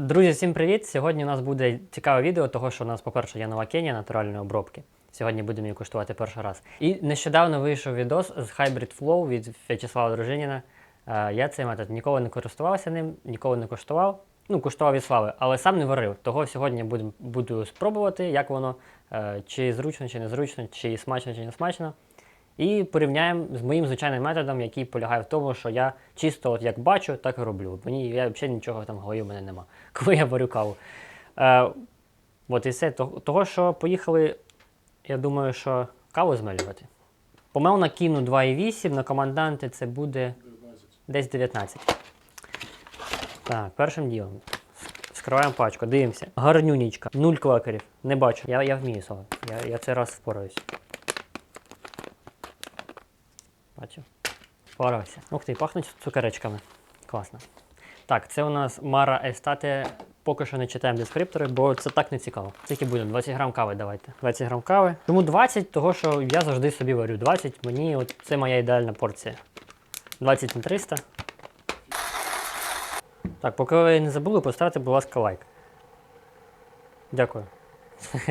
Друзі, всім привіт! Сьогодні у нас буде цікаве відео, того що у нас, по-перше, є нова Кенія натуральної обробки. Сьогодні будемо її куштувати перший раз. І нещодавно вийшов відос з Hybrid Flow від В'ячеслава Дружиніна. Е, Я цей метод ніколи не користувався ним, ніколи не куштував. Ну, куштував від слави, але сам не варив. Того сьогодні буду, буду спробувати, як воно, е, чи зручно, чи незручно, чи смачно, чи не смачно. І порівняємо з моїм звичайним методом, який полягає в тому, що я чисто от як бачу, так і роблю. Мені я взагалі нічого там в голові в мене нема, коли я варю каву. Е, от і все. Того, що поїхали, я думаю, що каву змелювати. Помел накину 2,8, на команданти це буде десь 19. Так, першим ділом. Скриваємо пачку, дивимося. Гарнюнічка, нуль квакерів. Не бачу. Я, я вмію соло. Я, я цей раз впораюсь. Бачив? Впорався. Ух ти, пахнуть цукеречками. Класно. Так, це у нас Мара Естате. Поки що не читаємо дескриптори, бо це так не цікаво. Скільки буде? 20 грам кави давайте. 20 грам кави. Чому 20? Того, що я завжди собі варю 20. Мені от це моя ідеальна порція. 20 на 300. Так, поки ви не забули, поставте, будь ласка, лайк. Дякую.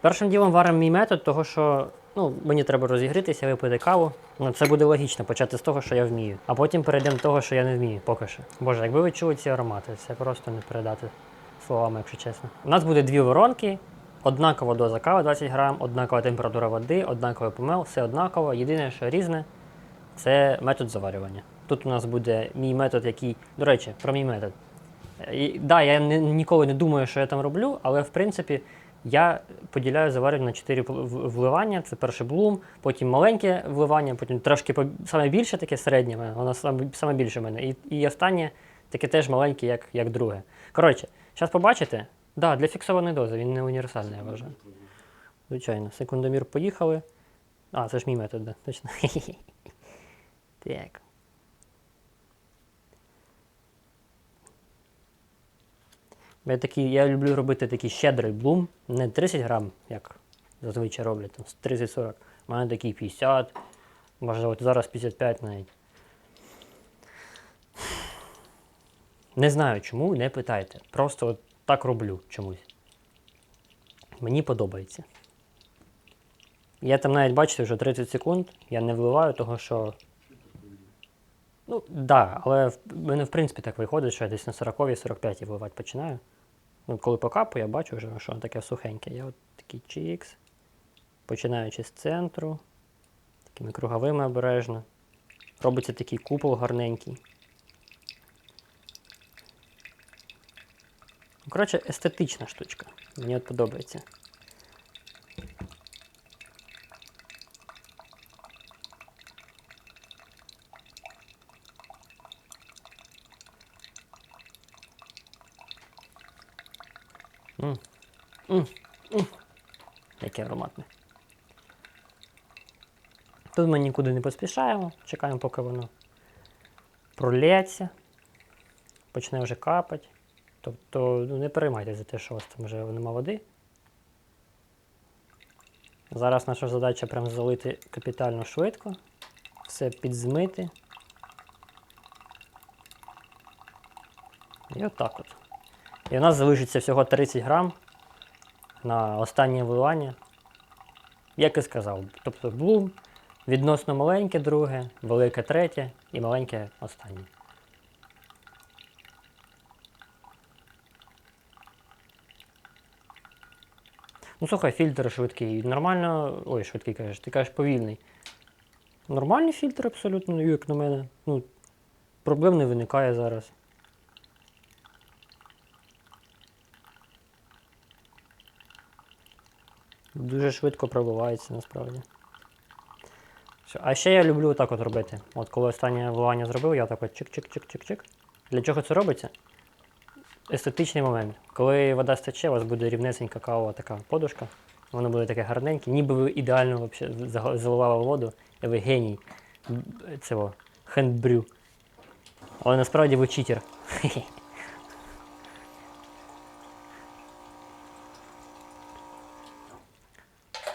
Першим ділом варимо мій метод, того що ну, мені треба розігрітися, випити каву. Ну, це буде логічно почати з того, що я вмію. А потім перейдемо до того, що я не вмію поки що. Боже, якби ви чули ці аромати, це просто не передати словами, якщо чесно. У нас буде дві воронки, однакова доза кави 20 грам, однакова температура води, однаковий помел, все однаково. Єдине, що різне, це метод заварювання. Тут у нас буде мій метод, який, до речі, про мій метод. І, да, я не, ніколи не думаю, що я там роблю, але в принципі я поділяю заварювання на 4 вливання. Це перше блум, потім маленьке вливання, потім трошки саме більше таке середнє воно саме, саме більше в мене. І, і останнє таке теж маленьке, як, як друге. Коротше, зараз побачите. Да, для фіксованої дози, він не універсальний, я вважаю. Звичайно, секундомір поїхали. А, це ж мій метод, да, точно. Так. Я, такий, я люблю робити такий щедрий блум, не 30 грам, як зазвичай роблять, там 30-40. У мене такий 50, може от зараз 55 навіть. Не знаю чому, не питайте. Просто от так роблю чомусь. Мені подобається. Я там навіть бачите, вже 30 секунд, я не вливаю, того що. Ну, так, да, але в мене в принципі так виходить, що я десь на 40-45 вливати починаю. Ну, коли покапу, я бачу вже, що воно таке сухеньке. Я от такий чікс, починаючи з центру, такими круговими обережно. Робиться такий купол гарненький. Ну, Коротше, естетична штучка. Мені от подобається. М. М. М. Яке ароматне. Тут ми нікуди не поспішаємо, чекаємо, поки воно пролється, почне вже капати. Тобто ну, не переймайтеся за те, що у вас там вже нема води. Зараз наша задача прям залити капітально швидко, все підзмити. І отак от. І у нас залишиться всього 30 грам на останнє вливання. Як і сказав, тобто блум, відносно маленьке друге, велике третє і маленьке останнє. Ну слухай, фільтр швидкий. Нормально. Ой, швидкий кажеш, ти кажеш повільний. Нормальний фільтр абсолютно, як на мене. Ну, проблем не виникає зараз. Дуже швидко пробивається насправді. Все. А ще я люблю так от робити. От коли останнє вливання зробив, я так от чик-чик-чик-чик-чик. Для чого це робиться? Естетичний момент. Коли вода стече, у вас буде рівнесенька кавова така подушка. Воно буде таке гарненьке, ніби ви ідеально заг- заливали воду, і ви геній цього хендбрю. Але насправді ви читер.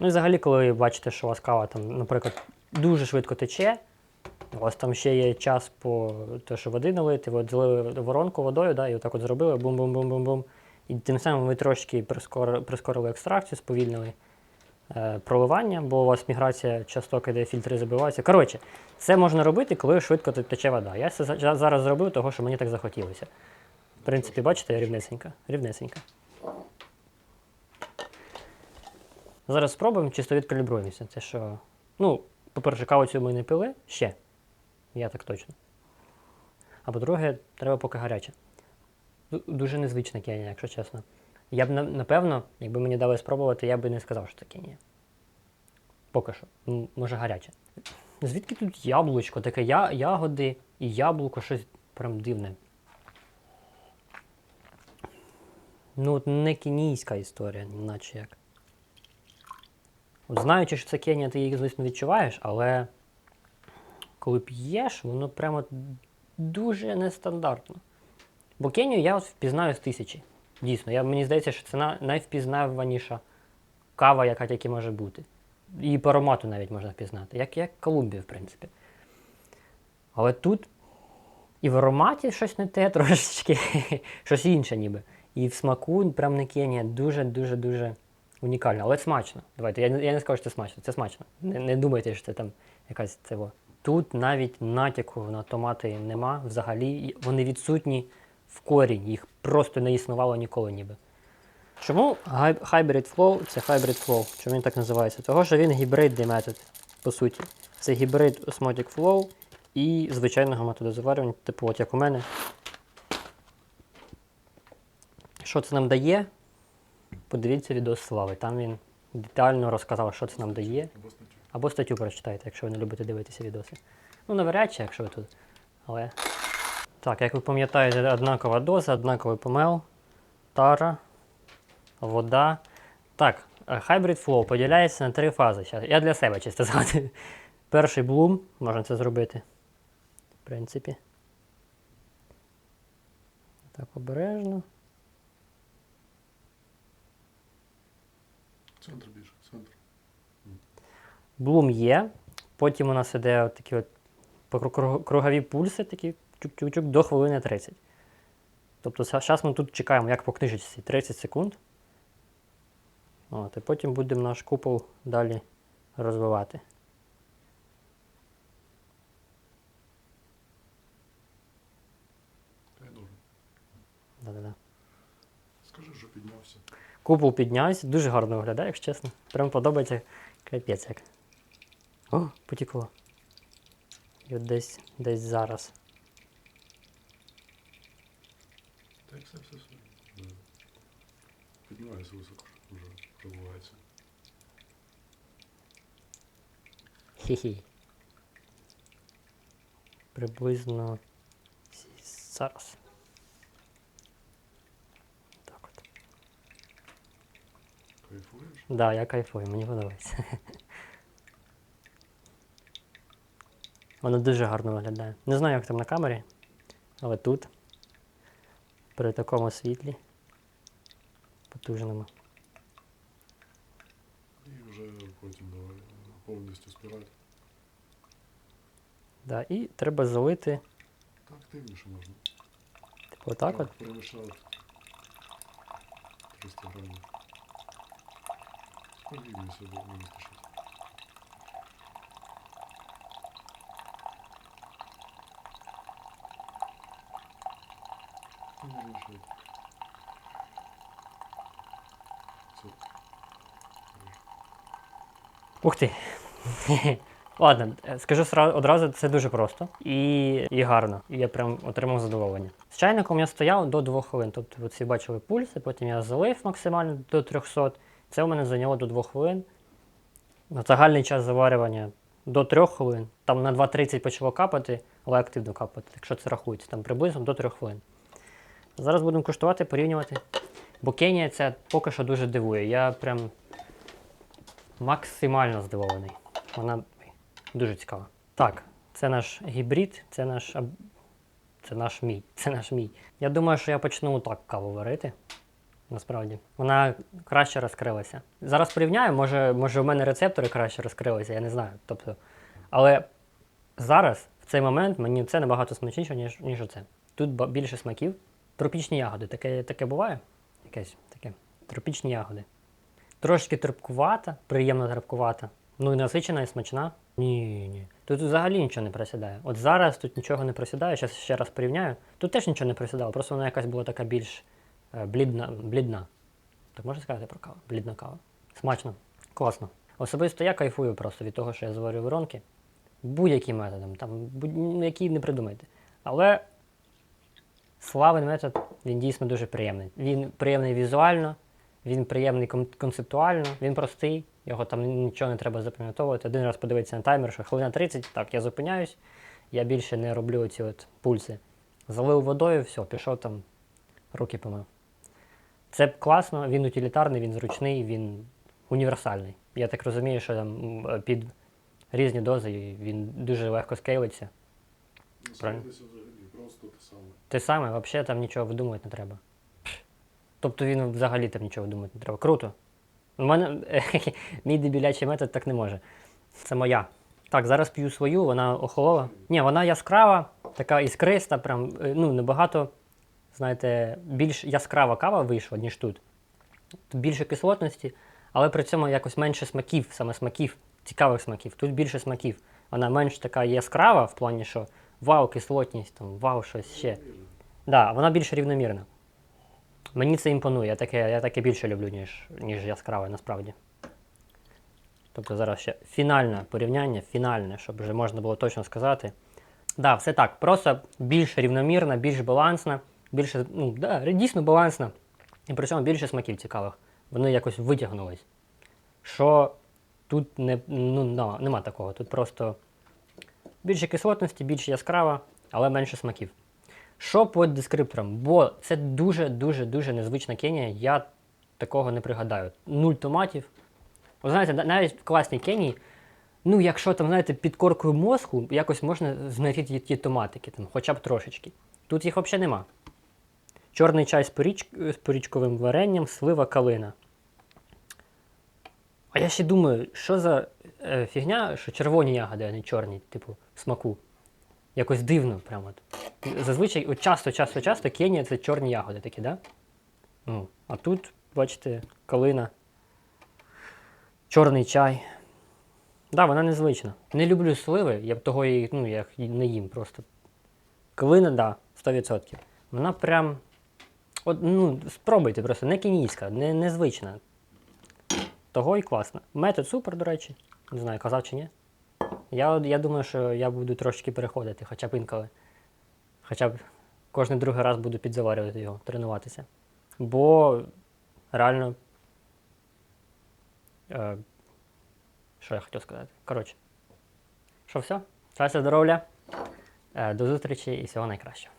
Ну і взагалі, коли ви бачите, що у вас кава там, наприклад, дуже швидко тече, У вас там ще є час по те, що води налити, от злили воронку водою, да, і отак от зробили бум-бум-бум-бум-бум. І тим самим ви трошки прискорили, прискорили екстракцію, сповільнили е, проливання, бо у вас міграція часток іде, фільтри забиваються. Коротше, це можна робити, коли швидко тече вода. Я це зараз зробив, того, що мені так захотілося. В принципі, бачите, рівнесенька. рівнесенька. Зараз спробуємо, чисто відкалібруємося. Це що. Ну, по-перше, каву цю ми не пили ще. Я так точно. А по-друге, треба поки гаряче. Дуже незвична кенія, якщо чесно. Я б напевно, якби мені дали спробувати, я би не сказав, що це кенія. Поки що. Може гаряче. Звідки тут яблучко? Таке я, ягоди і яблуко щось прям дивне. Ну, от не кенійська історія, наче як. Знаючи, що це Кенія, ти її, звісно, відчуваєш, але коли п'єш, воно прямо дуже нестандартно. Бо Кенію я впізнаю з тисячі. Дійсно, я, мені здається, що це на- найвпізнаваніша кава, яка тільки може бути. І по аромату навіть можна впізнати, як, як Колумбія, в принципі. Але тут і в ароматі щось не те трошечки, щось інше ніби. І в смаку прям не Кенія. Дуже-дуже дуже унікально. Але смачно. Давайте, я, я не скажу, що це смачно. Це смачно. Не, не думайте, що це там якась цього. Тут навіть натяку на томати нема взагалі. Вони відсутні в корінь. Їх просто не існувало ніколи ніби. Чому Hybrid Flow це Hybrid Flow? Чому він так називається? Того, що він гібридний метод, по суті. Це гібрид Osmotic Flow і звичайного методу заварювання, типу, от як у мене. Що це нам дає? Подивіться відео Слави. Там він детально розказав, що це нам дає. Або статтю. Або статтю прочитайте, якщо ви не любите дивитися відоси. Ну, навряд чи, якщо ви тут. Але. Так, як ви пам'ятаєте, однакова доза, однаковий помел, тара, вода. Так, е, Hybrid Flow поділяється на три фази. Я для себе чисто згадую. Перший блум, можна це зробити. В принципі. Так, обережно. Центр більше, центр. Блум є. Потім у нас іде от такі от кругові пульси, такі чук-чук-чук до хвилини 30. Тобто зараз ми тут чекаємо, як по книжечці, 30 секунд. От, і потім будемо наш купол далі розвивати. Да-да-да. Купол піднявся, дуже гарно виглядає, якщо чесно. Прям подобається капець як. О, потекло. І от десь, десь зараз. Так, все, все, все. Да. Піднімається високо, вже пробувається. Хі-хі. Приблизно зараз. Так от. Кайфуєш? Да, я кайфую, мені подобається. Воно дуже гарно виглядає. Не знаю, як там на камері, але тут, при такому світлі, потужному. І вже потім давай повністю спирати. Да, і треба залити, Так активніше можна. типу, отак от. Перемішати. 300 грамів. Повільно сюди не спішити. Повільніше. Все. Ух ти. Ладно, скажу одразу, це дуже просто і, і гарно. І я прям отримав задоволення. З чайником я стояв до 2 хвилин. Тобто ви всі бачили пульси, потім я залив максимально до 300. Це у мене зайняло до 2 хвилин. На загальний час заварювання до 3 хвилин. Там на 2.30 почало капати, але активно капати, якщо це рахується, там приблизно до 3 хвилин. Зараз будемо куштувати, порівнювати. Бо Кенія це поки що дуже дивує. Я прям максимально здивований. Вона дуже цікава. Так, це наш гібрид, це наш. Це наш мій. Це наш мій. Я думаю, що я почну так каву варити. Насправді. Вона краще розкрилася. Зараз порівняю, може, може в мене рецептори краще розкрилися, я не знаю. Тобто, але зараз, в цей момент мені це набагато смачніше, ніж, ніж оце. Тут більше смаків. Тропічні ягоди. Таке, таке буває? Якесь таке. Тропічні ягоди. Трошки терпкувата, приємно терпкувата. Ну і насичена і смачна. Ні, ні. Тут взагалі нічого не просідає. От зараз тут нічого не просідає, зараз ще раз порівняю. Тут теж нічого не просідало, просто вона якась була така більш блідна, блідна. Так можна сказати про каву? Блідна кава. Смачно, класно. Особисто я кайфую просто від того, що я зварю воронки. Будь-яким методом, там, ну, який не придумайте. Але славен метод, він дійсно дуже приємний. Він приємний візуально, він приємний концептуально, він простий, його там нічого не треба запам'ятовувати. Один раз подивитися на таймер, що хвилина 30, так, я зупиняюсь, я більше не роблю ці от пульси. Залив водою, все, пішов там, руки помив. Це класно, він утилітарний, він зручний, він універсальний. Я так розумію, що там під різні дози він дуже легко скейлиться. Правильно. Взагалі, просто те саме. Те саме, взагалі там нічого видумувати не треба. Тобто він взагалі там нічого видумувати не треба. Круто. У мене мій дебілячий метод так не може. Це моя. Так, зараз п'ю свою, вона охолола. Ні, вона яскрава, така іскриста, прям, е, ну, набагато, знаєте, більш яскрава кава вийшла, ніж тут. Більше кислотності, але при цьому якось менше смаків, саме смаків, цікавих смаків. Тут більше смаків. Вона менш така яскрава в плані, що вау, кислотність, там, вау, щось ще. Да, вона більш рівномірна. Мені це імпонує, я таке, я таке більше люблю, ніж, ніж яскраве, насправді. Тобто зараз ще фінальне порівняння, фінальне, щоб вже можна було точно сказати. Да, все так. Просто більш рівномірна, більш балансна, більше, ну, да, дійсно балансна. І при цьому більше смаків цікавих. Вони якось витягнулись. Що тут не, ну, да, нема такого. Тут просто більше кислотності, більш яскрава, але менше смаків. Що по дескрипторам? Бо це дуже-дуже дуже незвична Кенія. Я такого не пригадаю. Нуль томатів. Ви знаєте, навіть в класній Кенії, ну, якщо там, знаєте, під коркою мозку, якось можна знайти ті томатики, там, хоча б трошечки. Тут їх взагалі нема. Чорний чай з, поріч... з порічковим варенням, слива калина. А я ще думаю, що за е, фігня, що червоні ягоди, а не чорні, типу, смаку. Якось дивно, прямо. От. Зазвичай, от часто, часто, часто Кенія це чорні ягоди такі, да? Ну, а тут, бачите, калина, чорний чай. Да, вона незвична. Не люблю сливи, я б того і, ну, я не їм просто. Калина, да, 100%. Вона прям. От, ну, спробуйте просто, не кенійська, не, незвична. Того і класно. Метод супер, до речі. Не знаю, казав чи ні. Я, я думаю, що я буду трошки переходити, хоча б інколи. Хоча б кожен другий раз буду підзаварювати його, тренуватися. Бо реально. Е, що я хотів сказати? Коротше. Що все? Щастя, здоров'я. Е, до зустрічі і всього найкращого.